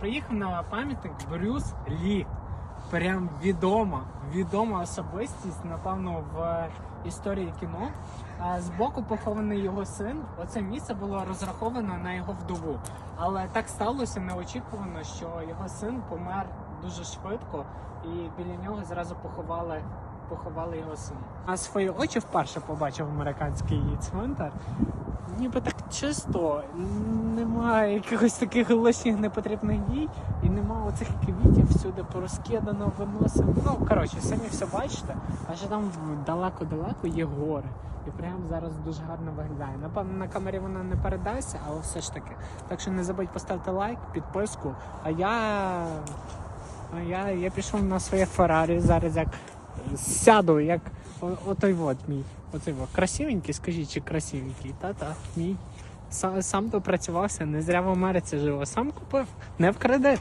Приїхав на пам'ятник Брюс Лі. Прям відома, відома особистість, напевно, в історії кіно. Збоку похований його син. Оце місце було розраховано на його вдову. Але так сталося неочікувано, що його син помер дуже швидко, і біля нього зразу поховали, поховали його сина. А свої очі вперше побачив американський цвинтар. Ніби так чисто, немає якихось таких лишніх непотрібних дій, і нема оцих квітів всюди порозкидано, виносимо. Ну, коротше, самі все бачите, а ще там далеко-далеко є гори. І прямо зараз дуже гарно виглядає. Напевно, на камері воно не передасться, але все ж таки. Так що не забудь поставити лайк, підписку. А я. А я, я пішов на своє Феррарі зараз як сяду, як отой от мій. Оцей от. Красивенький, скажіть, чи красивенький? Та-та, мій. Сам допрацювався, не зря в Америці живу. Сам купив, не в кредит.